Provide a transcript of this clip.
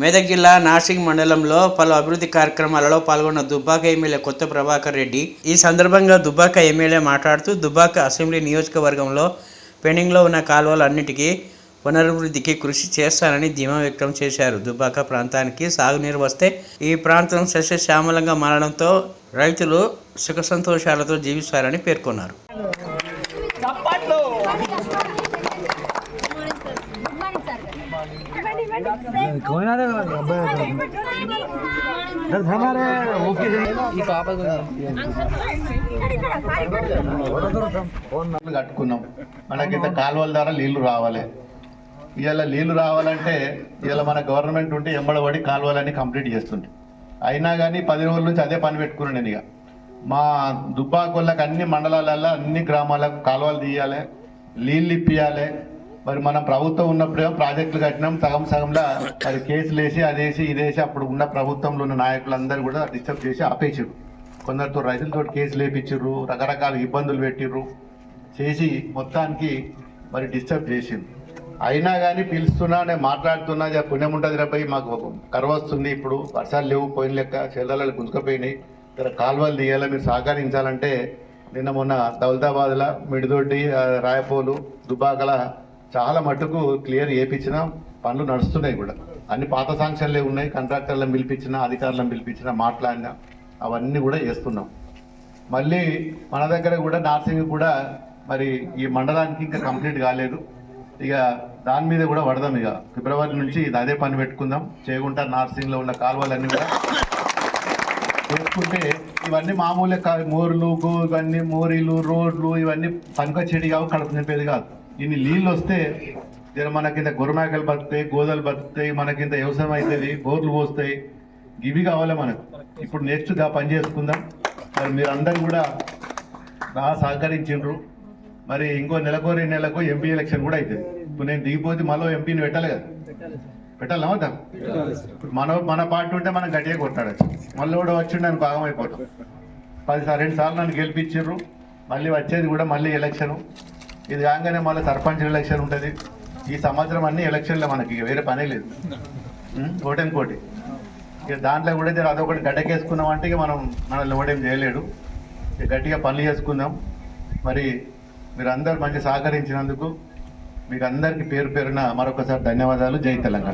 మెదక్ జిల్లా నాసిక్ మండలంలో పలు అభివృద్ధి కార్యక్రమాలలో పాల్గొన్న దుబ్బాక ఎమ్మెల్యే కొత్త ప్రభాకర్ రెడ్డి. ఈ సందర్భంగా దుబ్బాక ఎమ్మెల్యే మాట్లాడుతూ దుబ్బాక అసెంబ్లీ నియోజకవర్గంలో పెండింగ్లో ఉన్న కాలువలన్నిటికీ పునరభివృద్ధికి కృషి చేస్తానని ధీమా వ్యక్తం చేశారు. దుబ్బాక ప్రాంతానికి సాగునీరు వస్తే ఈ ప్రాంతం సస్యశ్యామలంగా మారడంతో రైతులు సుఖ సంతోషాలతో జీవిస్తారని పేర్కొన్నారు. కట్టుకున్నాం. మనకైతే కాలువల ద్వారా నీళ్ళు రావాలి. ఇవాళ నీళ్ళు రావాలంటే ఇవాళ మన గవర్నమెంట్ ఉంటే ఎంబడబడి కాలువలన్నీ కంప్లీట్ చేస్తుంది అయినా కానీ పది రోజుల నుంచి అదే పని పెట్టుకున్నాను నేను ఇక. మా దుబ్బాకొళ్ళకి అన్ని మండలాలలో అన్ని గ్రామాలకు కాలువలు తీయాలి నీళ్ళు ఇప్పియాలి మరి మనం ప్రభుత్వం ఉన్నప్పుడేమో ప్రాజెక్టులు కట్టినాం సగం సగంలో అది కేసులు వేసి అదేసి ఇదేసి అప్పుడు ఉన్న ప్రభుత్వంలో ఉన్న నాయకులందరూ కూడా డిస్టర్బ్ చేసి ఆపేసారు కొందరితో రైతులతో కేసులు వేపించారు రకరకాల ఇబ్బందులు పెట్టిర్రు చేసి మొత్తానికి మరి డిస్టర్బ్ చేసింది. అయినా కానీ పిలుస్తున్నా నేను మాట్లాడుతున్నా పుణ్యం ఉంటుంది రేపై మాకు కరువు వస్తుంది ఇప్పుడు. వర్షాలు లేవు పోయిన లెక్క చెల్లెలు గుంజుకపోయినాయి. ఇక్కడ కాలువలు తీయాలా మీరు సహకరించాలంటే నిన్న మొన్న దౌలతాబాద్లో మిడిదొడ్డి రాయపోలు దుబాకల చాలా మటుకు క్లియర్ చేయించిన పనులు నడుస్తున్నాయి కూడా. అన్ని పాత సాంక్షన్లే ఉన్నాయి కాంట్రాక్టర్లను పిలిపించిన అధికారులను పిలిపించిన మాట్లాడినా అవన్నీ కూడా చేస్తున్నాం. మళ్ళీ మన దగ్గర కూడా నార్సింగ్ కూడా మరి ఈ మండలానికి ఇంకా కంప్లీట్ కాలేదు. ఇక దాని మీద కూడా పడదాం ఇక. ఫిబ్రవరి నుంచి ఇది అదే పని పెట్టుకుందాం. చేయకుండా నార్సింగ్లో ఉన్న కాలువలన్నీ కూడా చేసుకుంటే ఇవన్నీ మామూలే కాదు మోర్లు ఇవన్నీ మోరీలు రోడ్లు ఇవన్నీ పనిక చెడి కావు కడుపు నింపేది కాదు. ఇన్ని నీళ్ళు వస్తే జర మనకింత గురమేకలు బతుకుతాయి గోదలు బతుకుతాయి మనకింత వ్యవసాయం అవుతుంది బోర్లు పోస్తాయి. ఇవి కావాలి మనకు. ఇప్పుడు నెక్స్ట్ పని చేసుకుందాం. మరి మీరు అందరు కూడా బాగా సహకరించిండ్రు. మరి ఇంకో నెలకో రెండు నెలకో ఎంపీ ఎలక్షన్ కూడా అవుతుంది ఇప్పుడు నేను దిగిపోతే మళ్ళీ ఎంపీని పెట్టాలి కదా. పెట్టాలి అవుతాం ఇప్పుడు మన మన పార్టీ ఉంటే మనం గట్టిగా కొట్టాడు మళ్ళీ కూడా వచ్చిండి నేను భాగం అయిపోతాం పది సార్ రెండు సార్లు నన్ను గెలిపించారు మళ్ళీ వచ్చేది కూడా మళ్ళీ ఎలక్షన్ ఇది కాగానే మళ్ళీ సర్పంచ్ ఎలక్షన్ ఉంటుంది. ఈ సంవత్సరం అన్ని ఎలక్షన్లే మనకి వేరే పనే లేదు. ఉం? కోటి? ఇక దాంట్లో కూడా జర అదొకటి గడ్డకేసుకున్నాం అంటే ఇక మనం మనల్ని ఓటేం చేయలేడు. గట్టిగా పనులు చేసుకుందాం. మరి మీరందరూ మంచి సహకరించినందుకు మీకు అందరికీ పేరు పేరున మరొకసారి ధన్యవాదాలు. జై తెలంగాణ.